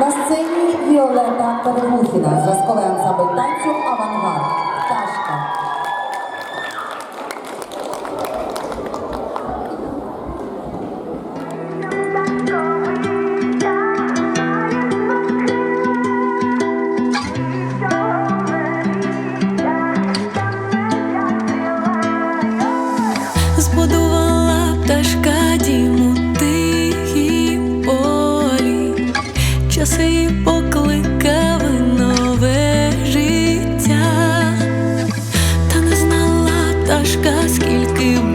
На сцені Віолета Перегухіна, зразковий ансамбль танцю Авангард. Ташка Збудувала ташка. часи покликав нове життя, та не знала ташка, скільки.